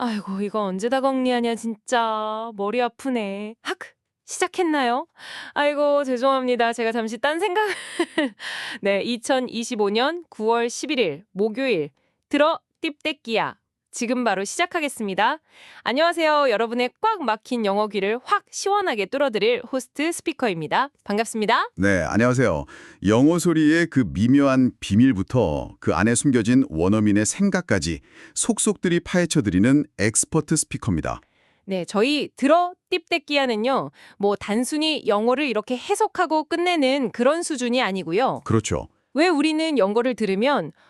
아이고, 이거 언제 다 정리하냐, 진짜. 머리 아프네. 학! 시작했나요? 아이고, 죄송합니다. 제가 잠시 딴 생각을. 네, 2025년 9월 11일, 목요일. 들어, 띠떼끼야. 지금 바로 시작하겠습니다. 안녕하세요. 여러분의 꽉 막힌 영어 귀를 확 시원하게 뚫어드릴 호스트 스피커입니다. 반갑습니다. 네, 안녕하세요. 영어 소리의 그 미묘한 비밀부터 그 안에 숨겨진 원어민의 생각까지 속속들이 파헤쳐드리는 엑스퍼트 스피커입니다. 네, 저희 들어 띠떼끼야는요. 뭐 단순히 영어를 이렇게 해석하고 끝내는 그런 수준이 아니고요. 그렇죠. 왜 우리는 영어를 들으면 어?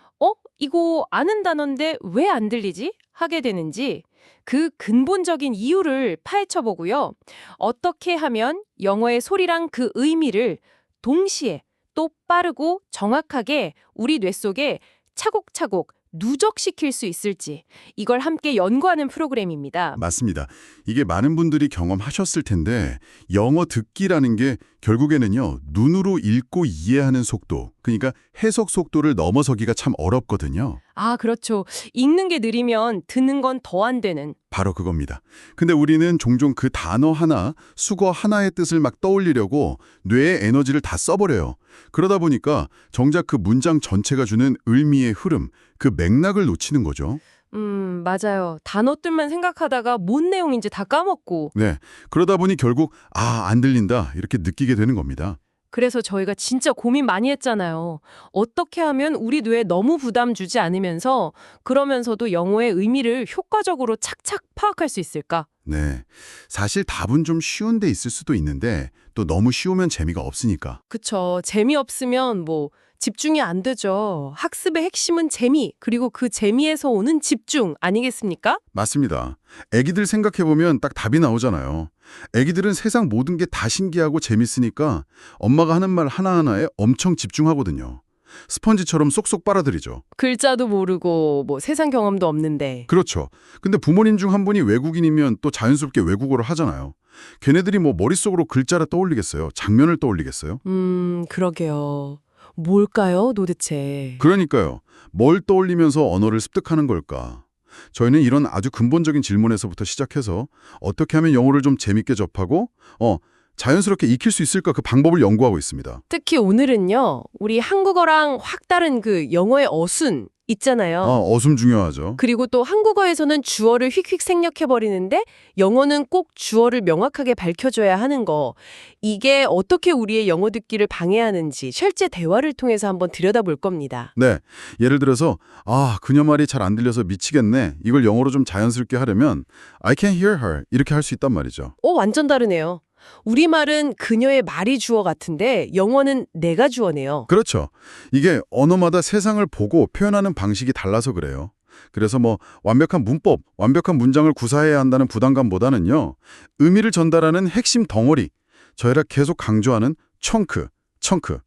이거 아는 단어인데 왜 안 들리지? 하게 되는지 그 근본적인 이유를 파헤쳐 보고요. 어떻게 하면 영어의 소리랑 그 의미를 동시에 또 빠르고 정확하게 우리 뇌 속에 차곡차곡 누적시킬 수 있을지 이걸 함께 연구하는 프로그램입니다. 맞습니다. 이게 많은 분들이 경험하셨을 텐데 영어 듣기라는 게 결국에는요. 눈으로 읽고 이해하는 속도, 그러니까 해석 속도를 넘어서기가 참 어렵거든요. 아, 그렇죠. 읽는 게 느리면 듣는 건 더 안 되는. 바로 그겁니다. 근데 우리는 종종 그 단어 하나, 수거 하나의 뜻을 막 떠올리려고 뇌의 에너지를 다 써버려요. 그러다 보니까 정작 그 문장 전체가 주는 의미의 흐름, 그 맥락을 놓치는 거죠. 음, 맞아요. 단어들만 생각하다가 뭔 내용인지 다 까먹고. 네. 그러다 보니 결국 아, 안 들린다 이렇게 느끼게 되는 겁니다. 그래서 저희가 진짜 고민 많이 했잖아요. 어떻게 하면 우리 뇌에 너무 부담 주지 않으면서 그러면서도 영어의 의미를 효과적으로 착착 파악할 수 있을까? 네. 사실 답은 좀 쉬운 데 있을 수도 있는데 또 너무 쉬우면 재미가 없으니까. 그쵸. 재미없으면 뭐 집중이 안 되죠. 학습의 핵심은 재미, 그리고 그 재미에서 오는 집중 아니겠습니까? 맞습니다. 애기들 생각해보면 딱 답이 나오잖아요. 애기들은 세상 모든 게 다 신기하고 재밌으니까 엄마가 하는 말 하나하나에 엄청 집중하거든요. 스펀지처럼 쏙쏙 빨아들이죠. 글자도 모르고 뭐 세상 경험도 없는데. 그렇죠. 근데 부모님 중 한 분이 외국인이면 또 자연스럽게 외국어를 하잖아요. 걔네들이 뭐 머릿속으로 글자를 떠올리겠어요? 장면을 떠올리겠어요? 음, 그러게요. 뭘까요, 도대체? 그러니까요. 뭘 떠올리면서 언어를 습득하는 걸까? 저희는 이런 아주 근본적인 질문에서부터 시작해서 어떻게 하면 영어를 좀 재밌게 접하고 어 자연스럽게 익힐 수 있을까 그 방법을 연구하고 있습니다. 특히 오늘은요, 우리 한국어랑 확 다른 그 영어의 어순 있잖아요. 어, 어숨 중요하죠. 그리고 또 한국어에서는 주어를 휙휙 생략해버리는데 영어는 꼭 주어를 명확하게 밝혀줘야 하는 거. 이게 어떻게 우리의 영어 듣기를 방해하는지 실제 대화를 통해서 한번 들여다볼 겁니다. 네. 예를 들어서 아, 그녀 말이 잘 안 들려서 미치겠네. 이걸 영어로 좀 자연스럽게 하려면 I can hear her 이렇게 할 수 있단 말이죠. 어, 완전 다르네요. 우리말은 그녀의 말이 주어 같은데 영어는 내가 주어네요. 그렇죠. 이게 언어마다 세상을 보고 표현하는 방식이 달라서 그래요. 그래서 뭐 완벽한 문법, 완벽한 문장을 구사해야 한다는 부담감보다는요. 의미를 전달하는 핵심 덩어리, 저희가 계속 강조하는 청크, 청크.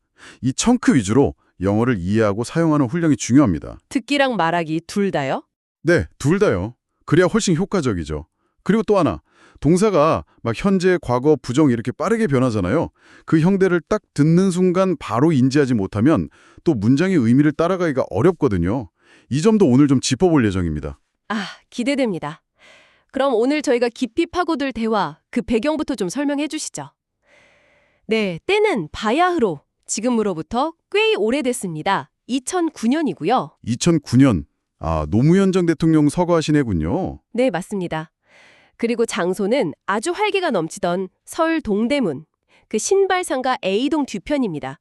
이 청크 위주로 영어를 이해하고 사용하는 훈련이 중요합니다. 듣기랑 말하기 둘 다요? 네, 둘 다요. 그래야 훨씬 효과적이죠. 그리고 또 하나, 동사가 막 현재, 과거, 부정 이렇게 빠르게 변하잖아요. 그 형태를 딱 듣는 순간 바로 인지하지 못하면 또 문장의 의미를 따라가기가 어렵거든요. 이 점도 오늘 좀 짚어볼 예정입니다. 아, 기대됩니다. 그럼 오늘 저희가 깊이 파고들 대화, 그 배경부터 좀 설명해 주시죠. 네, 때는 바야흐로 지금으로부터 꽤 오래됐습니다. 2009년이고요. 2009년, 아, 노무현 전 대통령 서거하신 해군요. 네, 맞습니다. 그리고 장소는 아주 활기가 넘치던 서울 동대문, 그 신발상가 A동 뒤편입니다.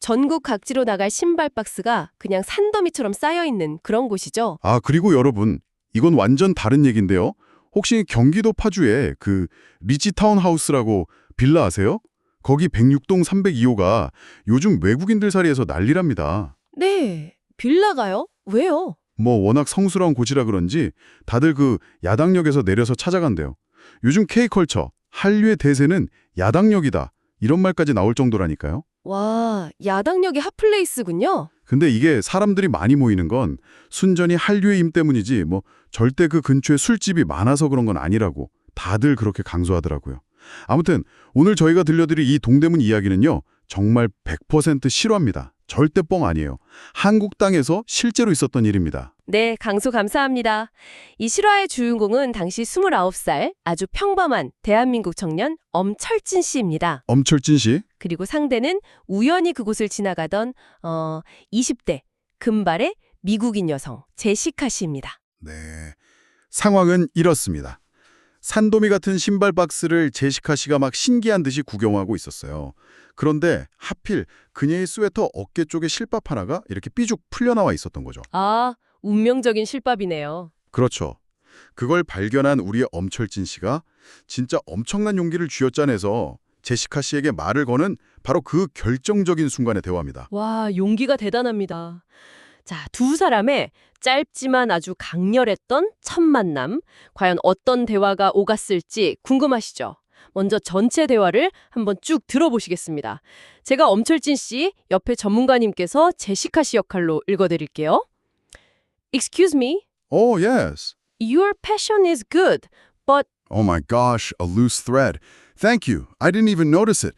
전국 각지로 나갈 신발 박스가 그냥 산더미처럼 쌓여있는 그런 곳이죠. 아, 그리고 여러분, 이건 완전 다른 얘기인데요. 혹시 경기도 파주에 그 리치 타운 하우스라고 빌라 아세요? 거기 106동 302호가 요즘 외국인들 사이에서 난리랍니다. 네, 빌라가요? 왜요? 뭐 워낙 성스러운 곳이라 그런지 다들 그 야당역에서 내려서 찾아간대요. 요즘 K컬처, 한류의 대세는 야당역이다. 이런 말까지 나올 정도라니까요. 와, 야당역이 핫플레이스군요. 근데 이게 사람들이 많이 모이는 건 순전히 한류의 힘 때문이지 뭐 절대 그 근처에 술집이 많아서 그런 건 아니라고 다들 그렇게 강조하더라고요. 아무튼 오늘 저희가 들려드릴 이 동대문 이야기는요. 정말 100% 실화입니다. 절대 뻥 아니에요. 한국 땅에서 실제로 있었던 일입니다. 네, 강소 감사합니다. 이 실화의 주인공은 당시 29살 아주 평범한 대한민국 청년 엄철진 씨입니다. 엄철진 씨? 그리고 상대는 우연히 그곳을 지나가던 어 20대 금발의 미국인 여성 제시카 씨입니다. 네. 상황은 이렇습니다. 산도미 같은 신발 박스를 제시카 씨가 막 신기한 듯이 구경하고 있었어요. 그런데 하필 그녀의 스웨터 어깨 쪽에 실밥 하나가 이렇게 삐죽 풀려나와 있었던 거죠. 아, 운명적인 실밥이네요. 그렇죠. 그걸 발견한 우리의 엄철진 씨가 진짜 엄청난 용기를 쥐어짜내서 제시카 씨에게 말을 거는 바로 그 결정적인 순간에 대화입니다. 와, 용기가 대단합니다. 자, 두 사람의 짧지만 아주 강렬했던 첫 만남. 과연 어떤 대화가 오갔을지 궁금하시죠? 먼저 전체 대화를 한번 쭉 들어보시겠습니다. 제가 엄철진 씨, 옆에 전문가님께서 제시카 씨 역할로 읽어드릴게요. Excuse me, Oh, yes. your passion is good, but Oh my gosh, a loose thread. Thank you. I didn't even notice it.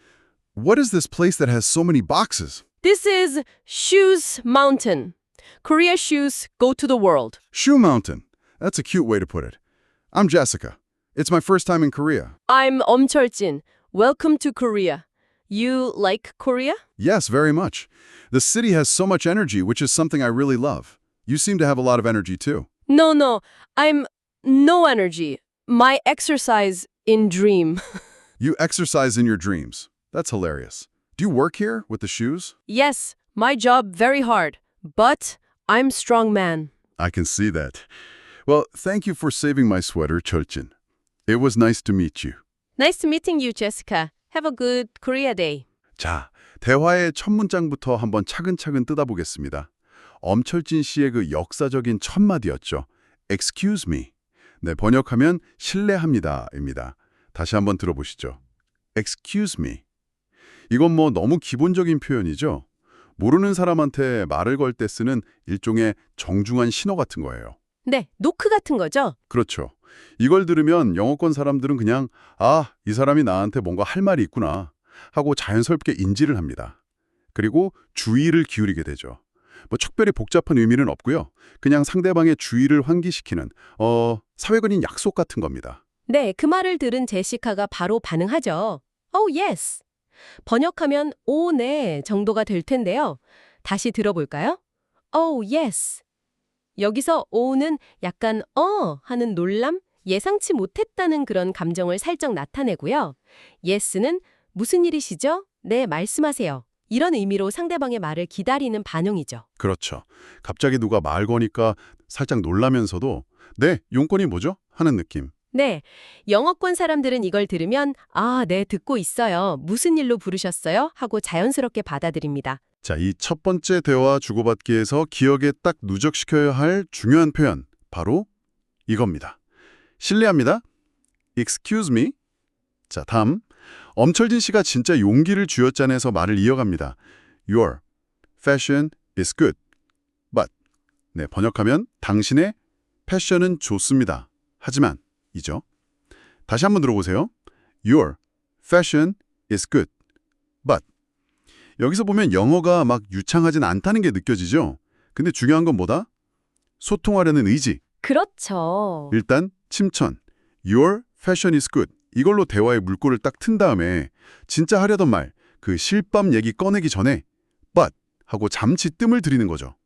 What is this place that has so many boxes? this is Shoes Mountain. Korea shoes go to the world. Shoe mountain. That's a cute way to put it. I'm Jessica. It's my first time in Korea. I'm Om Cheol-jin. Welcome to Korea. You like Korea? Yes, very much. The city has so much energy, which is something I really love. You seem to have a lot of energy too. No, no. I'm no energy. My exercise in dream. you exercise in your dreams. That's hilarious. Do you work here with the shoes? Yes, my job very hard. But I'm strong man. I can see that. Well, thank you for saving my sweater, Chulchin. It was nice to meet you. Nice meeting you, Jessica. Have a good Korea day. 자, 대화의 첫 문장부터 한번 차근차근 뜯어보겠습니다. 엄철진 씨의 그 역사적인 첫 마디였죠. Excuse me. 네, 번역하면 실례합니다입니다. 다시 한번 들어보시죠. Excuse me. 이건 뭐 너무 기본적인 표현이죠. 모르는 사람한테 말을 걸 때 쓰는 일종의 정중한 신호 같은 거예요. 네, 노크 같은 거죠? 그렇죠. 이걸 들으면 영어권 사람들은 그냥 아, 이 사람이 나한테 뭔가 할 말이 있구나 하고 자연스럽게 인지를 합니다. 그리고 주의를 기울이게 되죠. 뭐 특별히 복잡한 의미는 없고요. 그냥 상대방의 주의를 환기시키는 어, 사회적인 약속 같은 겁니다. 네, 그 말을 들은 제시카가 바로 반응하죠. Oh, yes. 번역하면 오, 네 정도가 될 텐데요. 다시 들어볼까요? Oh, yes. 여기서 오는 약간 어 하는 놀람, 예상치 못했다는 그런 감정을 살짝 나타내고요. yes는 무슨 일이시죠? 네, 말씀하세요. 이런 의미로 상대방의 말을 기다리는 반응이죠. 그렇죠. 갑자기 누가 말 거니까 살짝 놀라면서도 네, 용건이 뭐죠? 하는 느낌. 네, 영어권 사람들은 이걸 들으면 아, 네, 듣고 있어요. 무슨 일로 부르셨어요? 하고 자연스럽게 받아들입니다. 자, 이 첫 번째 대화 주고받기에서 기억에 딱 누적시켜야 할 중요한 표현, 바로 이겁니다. 실례합니다. Excuse me. 자, 다음. 엄철진 씨가 진짜 용기를 쥐어짜내서 말을 이어갑니다. Your fashion is good. But. 네, 번역하면 당신의 패션은 좋습니다. 하지만 이죠. 다시 한번 들어보세요. Your fashion is good. But. 여기서 보면 영어가 막 유창하진 않다는 게 느껴지죠? 근데 중요한 건 뭐다? 소통하려는 의지. 그렇죠. 일단 침천. Your fashion is good. 이걸로 대화의 물꼬를 딱 튼 다음에 진짜 하려던 말, 그 실밥 얘기 꺼내기 전에 but 하고 잠시 뜸을 들이는 거죠.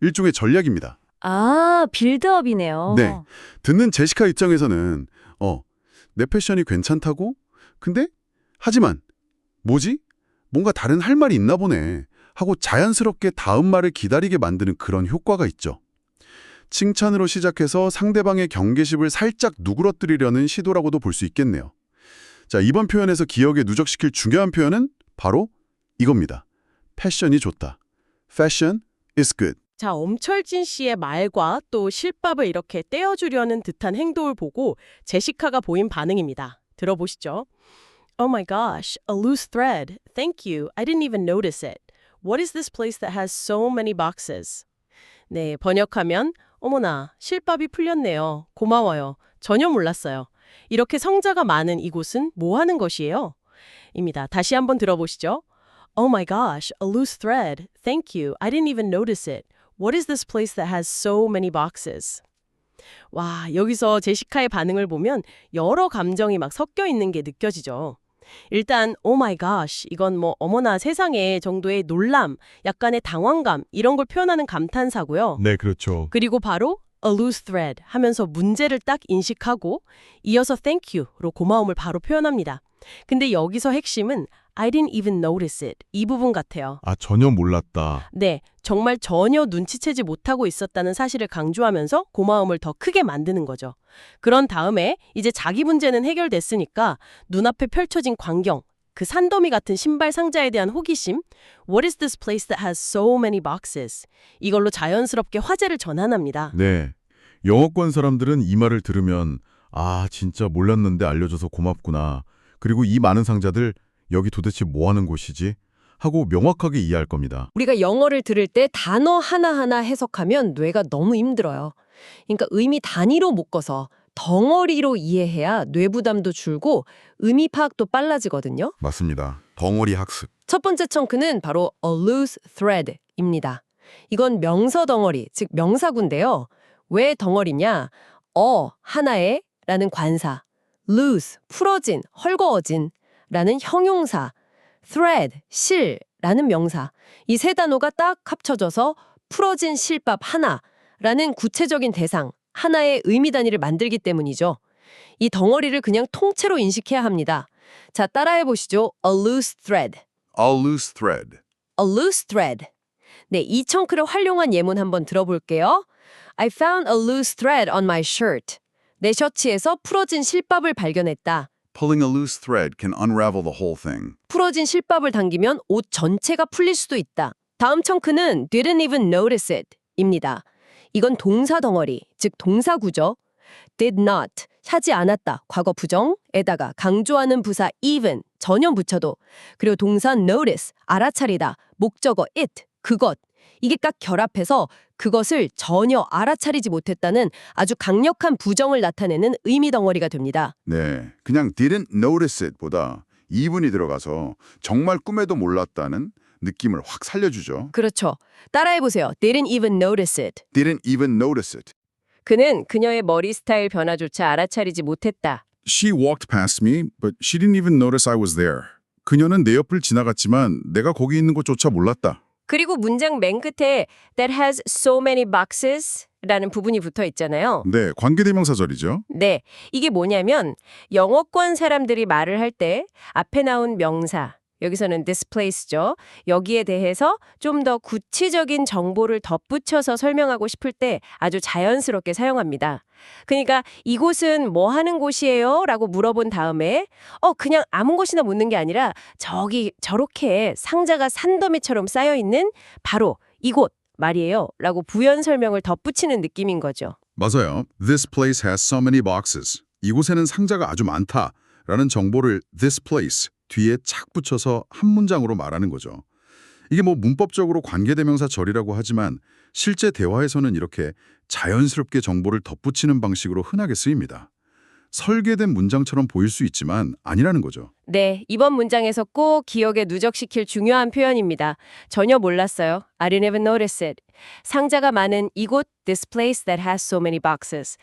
일종의 전략입니다. 아, 빌드업이네요. 네. 듣는 제시카 입장에서는 어, 내 패션이 괜찮다고? 근데 하지만 뭐지? 뭔가 다른 할 말이 있나 보네 하고 자연스럽게 다음 말을 기다리게 만드는 그런 효과가 있죠. 칭찬으로 시작해서 상대방의 경계심을 살짝 누그러뜨리려는 시도라고도 볼 수 있겠네요. 자, 이번 표현에서 기억에 누적시킬 중요한 표현은 바로 이겁니다. 패션이 좋다. Fashion is good. 자, 엄철진 씨의 말과 또 실밥을 이렇게 떼어주려는 듯한 행동을 보고 제시카가 보인 반응입니다. 들어보시죠. Oh my gosh, a loose thread. Thank you. I didn't even notice it. What is this place that has so many boxes? 네, 번역하면 어머나, 실밥이 풀렸네요. 고마워요. 전혀 몰랐어요. 이렇게 성자가 많은 이곳은 뭐 하는 것이에요? 입니다. 다시 한번 들어보시죠. Oh my gosh, a loose thread. Thank you. I didn't even notice it. What is this place that has so many boxes? 와, 여기서 제시카의 반응을 보면 여러 감정이 막 섞여 있는 게 느껴지죠. 일단 oh my gosh 이건 뭐 어머나 세상에 정도의 놀람, 약간의 당황감 이런 걸 표현하는 감탄사고요. 네, 그렇죠. 그리고 바로 a loose thread 하면서 문제를 딱 인식하고 이어서 thank you로 고마움을 바로 표현합니다. 근데 여기서 핵심은 I didn't even notice it 이 부분 같아요. 아, 전혀 몰랐다. 네, 정말 전혀 눈치채지 못하고 있었다는 사실을 강조하면서 고마움을 더 크게 만드는 거죠. 그런 다음에 이제 자기 문제는 해결됐으니까 눈앞에 펼쳐진 광경, 그 산더미 같은 신발 상자에 대한 호기심, What is this place that has so many boxes? 이걸로 자연스럽게 화제를 전환합니다. 네. 영어권 사람들은 이 말을 들으면 아, 진짜 몰랐는데 알려줘서 고맙구나. 그리고 이 많은 상자들 여기 도대체 뭐 하는 곳이지? 하고 명확하게 이해할 겁니다. 우리가 영어를 들을 때 단어 하나하나 해석하면 뇌가 너무 힘들어요. 그러니까 의미 단위로 묶어서 덩어리로 이해해야 뇌 부담도 줄고 의미 파악도 빨라지거든요. 맞습니다. 덩어리 학습. 첫 번째 청크는 바로 a loose thread입니다. 이건 명서 덩어리, 즉 명사구인데요. 왜 덩어리냐? 어, 하나의 라는 관사, loose, 풀어진, 헐거워진 라는 형용사, thread, 실 라는 명사. 이 세 단어가 딱 합쳐져서 풀어진 실밥 하나라는 구체적인 대상, 하나의 의미 단위를 만들기 때문이죠. 이 덩어리를 그냥 통째로 인식해야 합니다. 자, 따라해 보시죠. a loose thread. A loose thread. A loose thread. 네, 이 청크를 활용한 예문 한번 들어볼게요. I found a loose thread on my shirt. 내 셔츠에서 풀어진 실밥을 발견했다. Pulling a loose thread can unravel the whole thing. 풀어진 실밥을 당기면 옷 전체가 풀릴 수도 있다. 다음 청크는 didn't even notice it 입니다. 이건 동사 덩어리, 즉 동사구죠. did not, 하지 않았다, 과거 부정에다가 강조하는 부사 even, 전혀 붙여도 그리고 동사 notice, 알아차리다, 목적어 it, 그것 이게 딱 결합해서 그것을 전혀 알아차리지 못했다는 아주 강력한 부정을 나타내는 의미 덩어리가 됩니다. 네, 그냥 didn't notice it 보다 이분이 들어가서 정말 꿈에도 몰랐다는 느낌을 확 살려주죠. 그렇죠. 따라해보세요. didn't even notice it. Didn't even notice it. 그는 그녀의 머리 스타일 변화조차 알아차리지 못했다. She walked past me, but she didn't even notice I was there. 그녀는 내 옆을 지나갔지만 내가 거기 있는 것조차 몰랐다. 그리고 문장 맨 끝에 that has so many boxes 라는 부분이 붙어 있잖아요. 네, 관계대명사절이죠. 네, 이게 뭐냐면 영어권 사람들이 말을 할 때 앞에 나온 명사, 여기서는 this place죠. 여기에 대해서 좀 더 구체적인 정보를 덧붙여서 설명하고 싶을 때 아주 자연스럽게 사용합니다. 그러니까 이곳은 뭐 하는 곳이에요? 라고 물어본 다음에 어 그냥 아무 곳이나 묻는 게 아니라 저기 저렇게 상자가 산더미처럼 쌓여 있는 바로 이곳 말이에요. 라고 부연 설명을 덧붙이는 느낌인 거죠. 맞아요. This place has so many boxes. 이곳에는 상자가 아주 많다. 라는 정보를 this place 뒤에 착 붙여서 한 문장으로 말하는 거죠. 이게 뭐 문법적으로 관계대명사 절이라고 하지만 실제 대화에서는 이렇게 자연스럽게 정보를 덧붙이는 방식으로 흔하게 쓰입니다. 설계된 문장처럼 보일 수 있지만 아니라는 거죠. 네, 이번 문장에서 꼭 기억에 누적시킬 중요한 표현입니다. 전혀 몰랐어요. I didn't even notice it. 상자가 많은 이곳 this place that has so many boxes.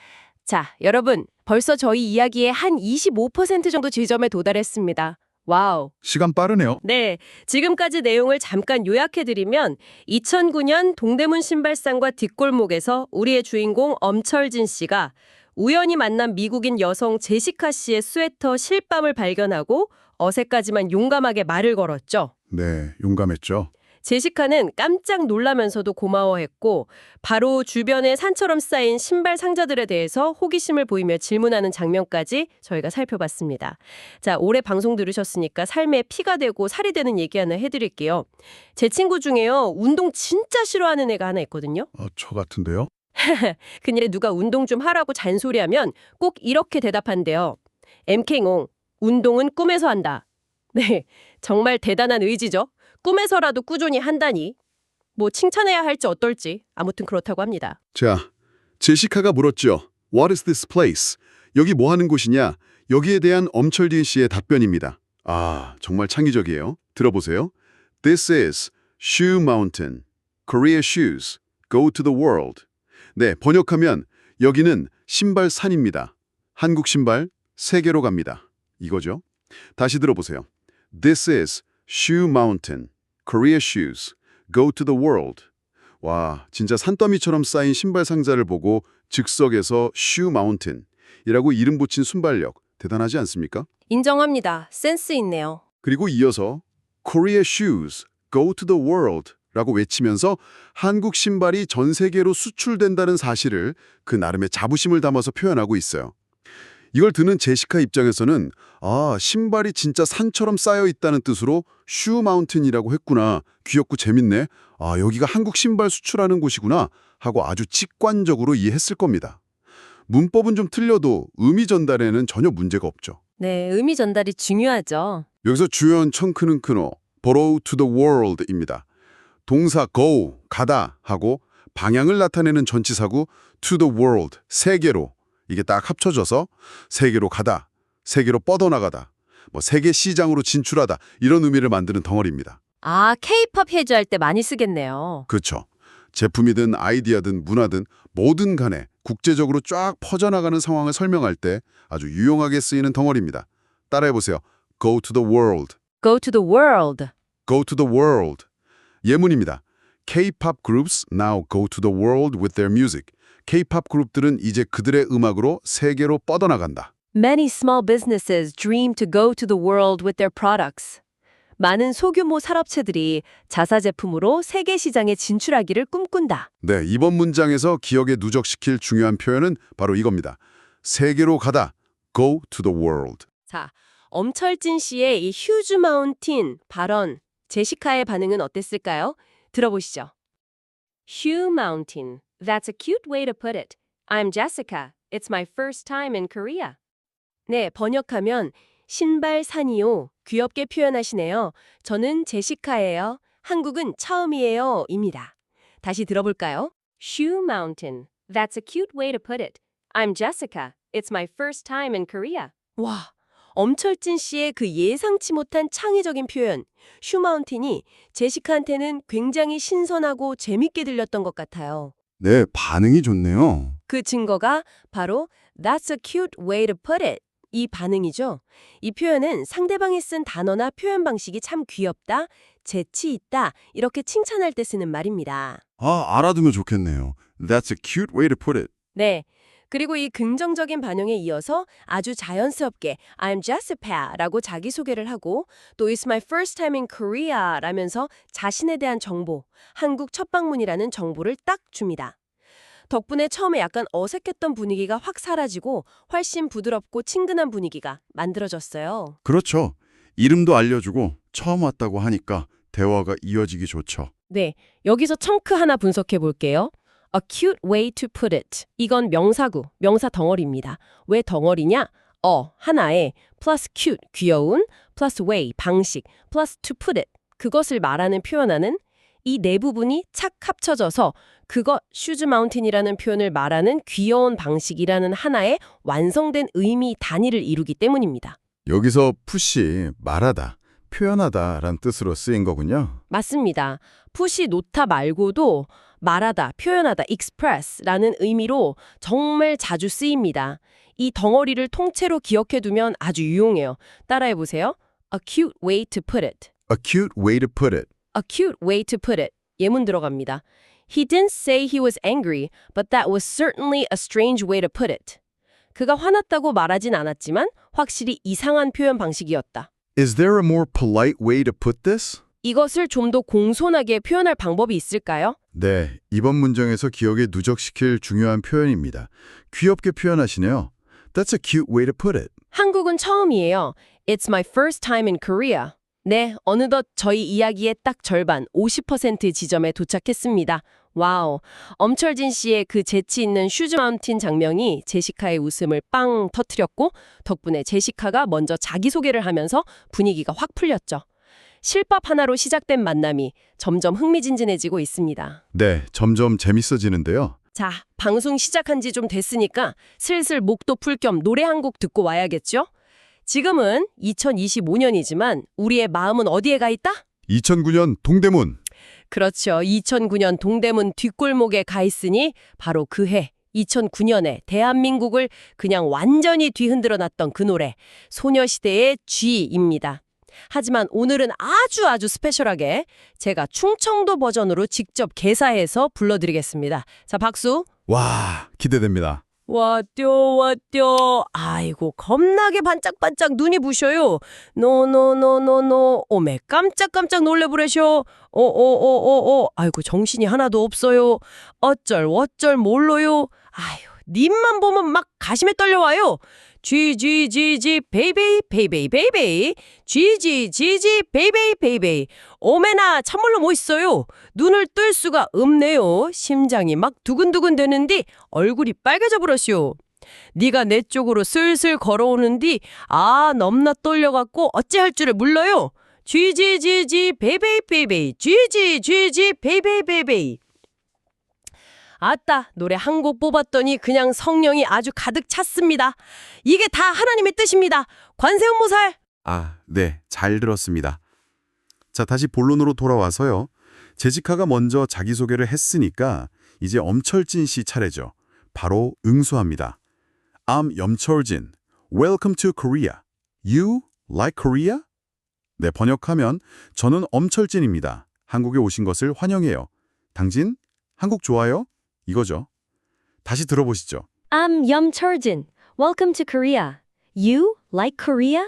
자, 여러분, 벌써 저희 이야기의 한 25% 정도 지점에 도달했습니다. 와우. 시간 빠르네요. 네, 지금까지 내용을 잠깐 요약해드리면 2009년 동대문 신발상과 뒷골목에서 우리의 주인공 엄철진 씨가 우연히 만난 미국인 여성 제시카 씨의 스웨터 실밥을 발견하고 어색하지만 용감하게 말을 걸었죠. 네, 용감했죠. 제시카는 깜짝 놀라면서도 고마워했고 바로 주변에 산처럼 쌓인 신발 상자들에 대해서 호기심을 보이며 질문하는 장면까지 저희가 살펴봤습니다. 자, 올해 방송 들으셨으니까 삶에 피가 되고 살이 되는 얘기 하나 해드릴게요. 제 친구 중에요. 운동 진짜 싫어하는 애가 하나 있거든요. 어, 저 같은데요? 그녀에 누가 운동 좀 하라고 잔소리하면 꼭 이렇게 대답한대요. MK옹, 운동은 꿈에서 한다. 네, 정말 대단한 의지죠. 꿈에서라도 꾸준히 한다니. 뭐 칭찬해야 할지 어떨지 아무튼 그렇다고 합니다. 자, 제시카가 물었죠. What is this place? 여기 뭐 하는 곳이냐? 여기에 대한 엄철진 씨의 답변입니다. 아, 정말 창의적이에요. 들어보세요. This is Shoe Mountain. Korea shoes. Go to the world. 네, 번역하면 여기는 신발 산입니다. 한국 신발 세계로 갑니다. 이거죠. 다시 들어보세요. This is Shoe Mountain. Korea shoes. Go to the world. 와, 진짜 산더미처럼 쌓인 신발 상자를 보고 즉석에서 Shoe Mountain 이라고 이름 붙인 순발력 대단하지 않습니까? 인정합니다. 센스 있네요. 그리고 이어서 Korea shoes go to the world 라고 외치면서 한국 신발이 전 세계로 수출된다는 사실을 그 나름의 자부심을 담아서 표현하고 있어요. 이걸 듣는 제시카 입장에서는 아, 신발이 진짜 산처럼 쌓여 있다는 뜻으로 슈 마운틴이라고 했구나. 귀엽고 재밌네. 아, 여기가 한국 신발 수출하는 곳이구나 하고 아주 직관적으로 이해했을 겁니다. 문법은 좀 틀려도 의미 전달에는 전혀 문제가 없죠. 네, 의미 전달이 중요하죠. 여기서 주연 청크는 크노, borrow to the world입니다. 동사 go, 가다 하고 방향을 나타내는 전치사구 to the world, 세계로 이게 딱 합쳐져서 세계로 가다, 세계로 뻗어나가다, 뭐 세계 시장으로 진출하다 이런 의미를 만드는 덩어리입니다. 아, 케이팝 해주할 때 많이 쓰겠네요. 그렇죠. 제품이든 아이디어든 문화든 뭐든 간에 국제적으로 쫙 퍼져나가는 상황을 설명할 때 아주 유용하게 쓰이는 덩어리입니다. 따라해보세요. go to the world. Go to the world. Go to the world. 예문입니다. K-pop groups now go to the world with their music. K-pop 그룹들은 이제 그들의 음악으로 세계로 뻗어나간다. Many small businesses dream to go to the world with their products. 많은 소규모 산업체들이 자사 제품으로 세계 시장에 진출하기를 꿈꾼다. 네, 이번 문장에서 기억에 누적시킬 중요한 표현은 바로 이겁니다. 세계로 가다. Go to the world. 자, 엄철진 씨의 이 휴즈 마운틴 발언, 제시카의 반응은 어땠을까요? 들어보시죠. Hugh Mountain. That's a cute way to put it. I'm Jessica. It's my first time in Korea. 네, 번역하면 신발 산이요. 귀엽게 표현하시네요. 저는 제시카예요. 한국은 처음이에요. 입니다. 다시 들어볼까요? Shoe Mountain. That's a cute way to put it. I'm Jessica. It's my first time in Korea. 와, 엄철진 씨의 그 예상치 못한 창의적인 표현, 슈마운틴이 제시카한테는 굉장히 신선하고 재밌게 들렸던 것 같아요. 네, 반응이 좋네요. 그 증거가 바로 That's a cute way to put it. 이 반응이죠. 이 표현은 상대방이 쓴 단어나 표현 방식이 참 귀엽다, 재치 있다 이렇게 칭찬할 때 쓰는 말입니다. 아, 알아두면 좋겠네요. That's a cute way to put it. 네. 그리고 이 긍정적인 반응에 이어서 아주 자연스럽게 I'm Jessica 라고 자기소개를 하고 또 It's my first time in Korea 라면서 자신에 대한 정보, 한국 첫 방문이라는 정보를 딱 줍니다. 덕분에 처음에 약간 어색했던 분위기가 확 사라지고 훨씬 부드럽고 친근한 분위기가 만들어졌어요. 그렇죠. 이름도 알려주고 처음 왔다고 하니까 대화가 이어지기 좋죠. 네, 여기서 청크 하나 분석해 볼게요. A cute way to put it. 이건 명사구, 명사 덩어리입니다. 왜 덩어리냐? 어, 하나에 plus cute, 귀여운, plus way, 방식, plus to put it. 그것을 말하는 표현하는 이 네 부분이 착 합쳐져서 그것 슈즈 마운틴이라는 표현을 말하는 귀여운 방식이라는 하나의 완성된 의미 단위를 이루기 때문입니다. 여기서 푸시, 말하다, 표현하다란 뜻으로 쓰인 거군요. 맞습니다. 푸시 놓다 말고도 말하다, 표현하다, express라는 의미로 정말 자주 쓰입니다. 이 덩어리를 통째로 기억해두면 아주 유용해요. 따라해 보세요. A cute way to put it. A cute way to put it. A cute way to put it. 예문 들어갑니다. He didn't say he was angry, but that was certainly a strange way to put it. 그가 화났다고 말하진 않았지만 확실히 이상한 표현 방식이었다. Is there a more polite way to put this? 이것을 좀 더 공손하게 표현할 방법이 있을까요? 네, 이번 문장에서 기억에 누적시킬 중요한 표현입니다. 귀엽게 표현하시네요. That's a cute way to put it. 한국은 처음이에요. It's my first time in Korea. 네, 어느덧 저희 이야기의 딱 절반, 50% 지점에 도착했습니다. 와우. 엄철진 씨의 그 재치 있는 슈즈 마운틴 장면이 제시카의 웃음을 빵 터트렸고 덕분에 제시카가 먼저 자기소개를 하면서 분위기가 확 풀렸죠. 실밥 하나로 시작된 만남이 점점 흥미진진해지고 있습니다. 네, 점점 재밌어지는데요. 자, 방송 시작한 지 좀 됐으니까 슬슬 목도 풀 겸 노래 한 곡 듣고 와야겠죠? 지금은 2025년이지만 우리의 마음은 어디에 가 있다? 2009년 동대문. 그렇죠. 2009년 동대문 뒷골목에 가 있으니 바로 그 해 2009년에 대한민국을 그냥 완전히 뒤흔들어 놨던 그 노래 소녀시대의 G입니다. 하지만 오늘은 아주 아주 스페셜하게 제가 충청도 버전으로 직접 개사해서 불러드리겠습니다. 자, 박수. 와, 기대됩니다. 왔ďo 왔ďo 아이고 겁나게 반짝반짝 눈이 부셔요. 노노노노노. 오메 깜짝깜짝 놀래보래쇼 오오오오오 아이고 정신이 하나도 없어요. 어쩔 어쩔 몰라요. 아유 님만 보면 막 가심에 떨려와요 쥐쥐쥐쥐 베이베이 베이베이 베이베이 쥐쥐쥐쥐 베이베이 베이베이 오메나 참말로 멋있어요 눈을 뜰 수가 없네요 심장이 막 두근두근 되는디 얼굴이 빨개져 버렸쇼. 네가 내 쪽으로 슬슬 걸어오는디 아 넘나 떨려갖고 어찌할 줄을 몰라요. 쥐쥐쥐쥐 베이베이 베이베이 쥐쥐 쥐쥐 베이베이 베이베이 아따 노래 한 곡 뽑았더니 그냥 성령이 아주 가득 찼습니다. 이게 다 하나님의 뜻입니다. 관세음보살 아, 네. 잘 들었습니다. 자, 다시 본론으로 돌아와서요. 제시카가 먼저 자기소개를 했으니까 이제 엄철진 씨 차례죠. 바로 응수합니다. I'm 염철진. Welcome to Korea. You like Korea? 네, 번역하면 저는 엄철진입니다. 한국에 오신 것을 환영해요. 당신 한국 좋아요? 이거죠. 다시 들어보시죠. I'm Yum Chorjin. Welcome to Korea. You like Korea?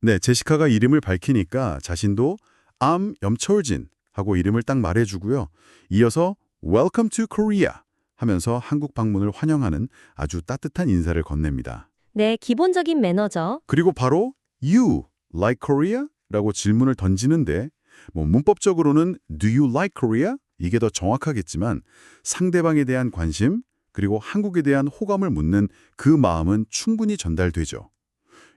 네, 제시카가 이름을 밝히니까 자신도 I'm 염철진 하고 이름을 딱 말해주고요. 이어서 Welcome to Korea 하면서 한국 방문을 환영하는 아주 따뜻한 인사를 건넵니다. 네, 기본적인 매너죠. 그리고 바로 You like Korea? 라고 질문을 던지는데 뭐 문법적으로는 Do you like Korea? 이게 더 정확하겠지만 상대방에 대한 관심 그리고 한국에 대한 호감을 묻는 그 마음은 충분히 전달되죠.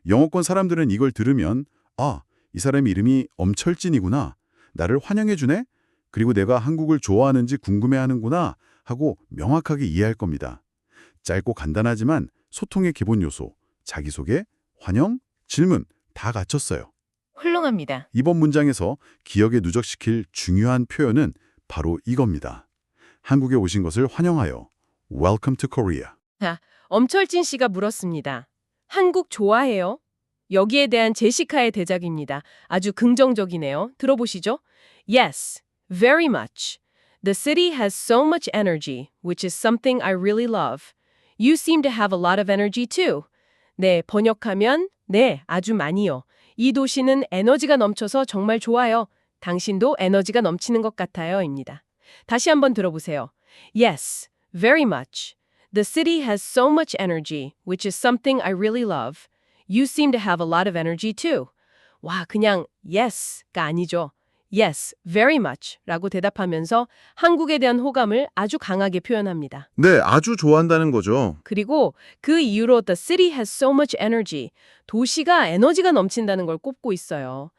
영어권 사람들은 이걸 들으면 아, 이 사람 이름이 엄철진이구나. 나를 환영해주네? 그리고 내가 한국을 좋아하는지 궁금해하는구나 하고 명확하게 이해할 겁니다. 짧고 간단하지만 소통의 기본 요소, 자기소개, 환영, 질문 다 갖췄어요. 훌륭합니다. 이번 문장에서 기억에 누적시킬 중요한 표현은 바로 이겁니다. 한국에 오신 것을 환영하여 Welcome to Korea. 엄철진 씨가 물었습니다. 한국 좋아해요? 여기에 대한 제시카의 대작입니다. 아주 긍정적이네요. 들어보시죠. Yes, very much. The city has so much energy, which is something I really love. You seem to have a lot of energy too. 네, 번역하면 네, 아주 많이요. 이 도시는 에너지가 넘쳐서 정말 좋아요. 당신도 에너지가 넘치는 것 같아요.입니다. 다시 한번 들어보세요. Yes, very much. The city has so much energy, which is something I really love. You seem to have a lot of energy too. 와, 그냥 yes가 아니죠. Yes, very much 라고 대답하면서 한국에 대한 호감을 아주 강하게 표현합니다. 네, 아주 좋아한다는 거죠. 그리고 그 이유로 the city has so much energy. 도시가 에너지가 넘친다는 걸 꼽고 있어요.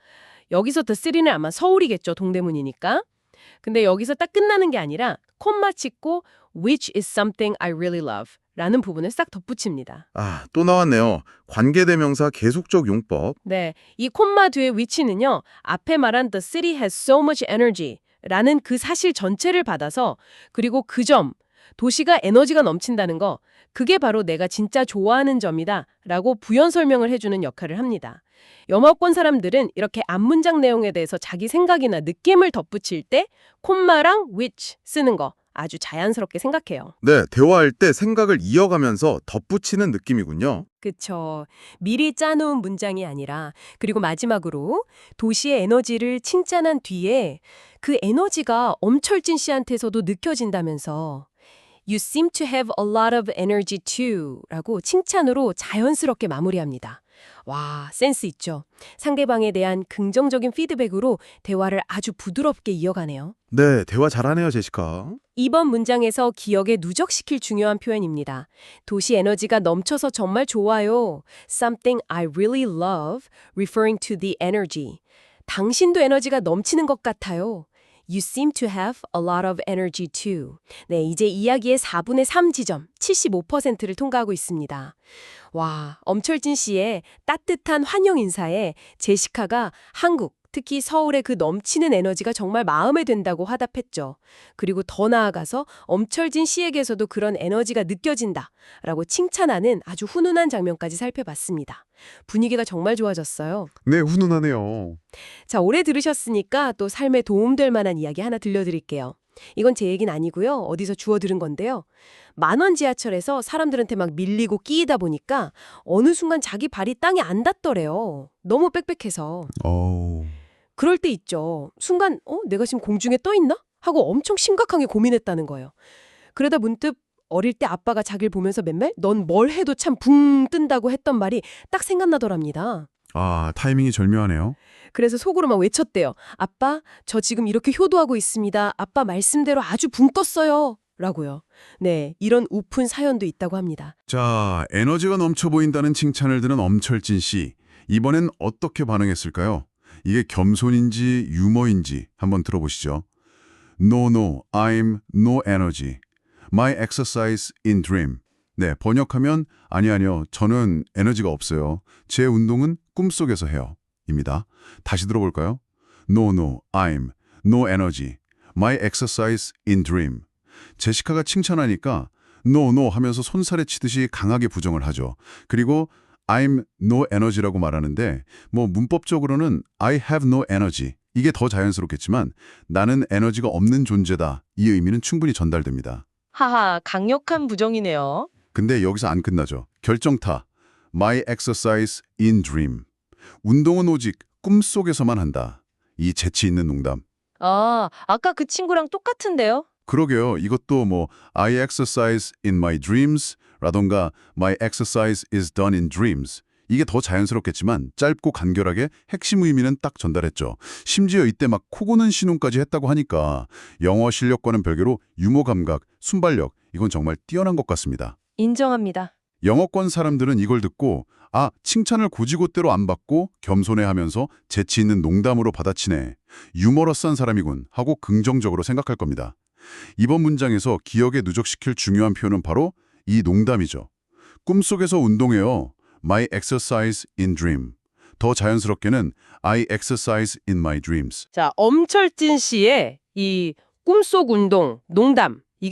여기서 the city는 아마 서울이겠죠. 동대문이니까. 근데 여기서 딱 끝나는 게 아니라 콤마 찍고 which is something I really love 라는 부분을 싹 덧붙입니다. 아, 또 나왔네요. 관계대명사 계속적 용법. 네, 이 콤마 뒤의 위치는요. 앞에 말한 the city has so much energy 라는 그 사실 전체를 받아서 그리고 그 점, 도시가 에너지가 넘친다는 거 그게 바로 내가 진짜 좋아하는 점이다 라고 부연 설명을 해주는 역할을 합니다. 영어권 사람들은 이렇게 앞문장 내용에 대해서 자기 생각이나 느낌을 덧붙일 때 콤마랑 which 쓰는 거 아주 자연스럽게 생각해요. 네, 대화할 때 생각을 이어가면서 덧붙이는 느낌이군요. 그쵸. 미리 짜놓은 문장이 아니라 그리고 마지막으로 도시의 에너지를 칭찬한 뒤에 그 에너지가 엄철진 씨한테서도 느껴진다면서 You seem to have a lot of energy too 라고 칭찬으로 자연스럽게 마무리합니다. 와, 센스 있죠. 상대방에 대한 긍정적인 피드백으로 대화를 아주 부드럽게 이어가네요. 네, 대화 잘하네요, 제시카. 이번 문장에서 기억에 누적시킬 중요한 표현입니다. 도시 에너지가 넘쳐서 정말 좋아요. Something I really love, referring to the energy. 당신도 에너지가 넘치는 것 같아요. You seem to have a lot of energy too. 네, 이제 이야기의 4분의 3 지점, 75%를 통과하고 있습니다. 와, 엄철진 씨의 따뜻한 환영 인사에 제시카가 한국, 특히 서울의 그 넘치는 에너지가 정말 마음에 든다고 화답했죠. 그리고 더 나아가서 엄철진 씨에게서도 그런 에너지가 느껴진다 라고 칭찬하는 아주 훈훈한 장면까지 살펴봤습니다. 분위기가 정말 좋아졌어요. 네, 훈훈하네요. 자, 오래 들으셨으니까 또 삶에 도움될 만한 이야기 하나 들려드릴게요. 이건 제 얘기는 아니고요. 어디서 주워 들은 건데요. 만원 지하철에서 사람들한테 막 밀리고 끼이다 보니까 어느 순간 자기 발이 땅에 안 닿더래요. 너무 빽빽해서. 어. 그럴 때 있죠. 순간 어 내가 지금 공중에 떠 있나? 하고 엄청 심각하게 고민했다는 거예요. 그러다 문득 어릴 때 아빠가 자기를 보면서 맨날 넌 뭘 해도 참 붕 뜬다고 했던 말이 딱 생각나더랍니다. 아, 타이밍이 절묘하네요. 그래서 속으로 막 외쳤대요. 아빠, 저 지금 이렇게 효도하고 있습니다. 아빠 말씀대로 아주 붕 떴어요. 라고요. 네, 이런 우픈 사연도 있다고 합니다. 자, 에너지가 넘쳐 보인다는 칭찬을 들은 엄철진 씨. 이번엔 어떻게 반응했을까요? 이게 겸손인지 유머인지 한번 들어보시죠. No, no, I'm no energy. My exercise in dream. 네, 번역하면 아니 아니요, 저는 에너지가 없어요. 제 운동은 꿈속에서 해요. 입니다. 다시 들어볼까요? No, no, I'm no energy. My exercise in dream. 제시카가 칭찬하니까 no, no 하면서 손살에 치듯이 강하게 부정을 하죠. 그리고 I'm no energy라고 말하는데 뭐 문법적으로는 I have no energy. 이게 더 자연스럽겠지만 나는 에너지가 없는 존재다. 이 의미는 충분히 전달됩니다. 하하, 강력한 부정이네요. 근데 여기서 안 끝나죠. 결정타. My exercise in dream. 운동은 오직 꿈속에서만 한다. 이 재치 있는 농담. 아, 아까 그 친구랑 똑같은데요? 그러게요. 이것도 뭐 I exercise in my dreams 라던가 my exercise is done in dreams. 이게 더 자연스럽겠지만 짧고 간결하게 핵심 의미는 딱 전달했죠. 심지어 이때 막 코고는 신용까지 했다고 하니까 영어 실력과는 별개로 유머 감각, 순발력 이건 정말 뛰어난 것 같습니다. 인정합니다. 영어권 사람들은 이걸 듣고 아, 칭찬을 고지고대로 안 받고 겸손해하면서 재치 있는 농담으로 받아치네. 유머러스한 사람이군 하고 긍정적으로 생각할 겁니다. 이번 문장에서 기억에 누적시킬 중요한 표현은 바로 이 농담이죠. 꿈속에서 운동해요. My exercise in dream. 더 자연스럽게는 I exercise in my dreams. 자, 엄철진 씨의 이 꿈속 운동, 농담.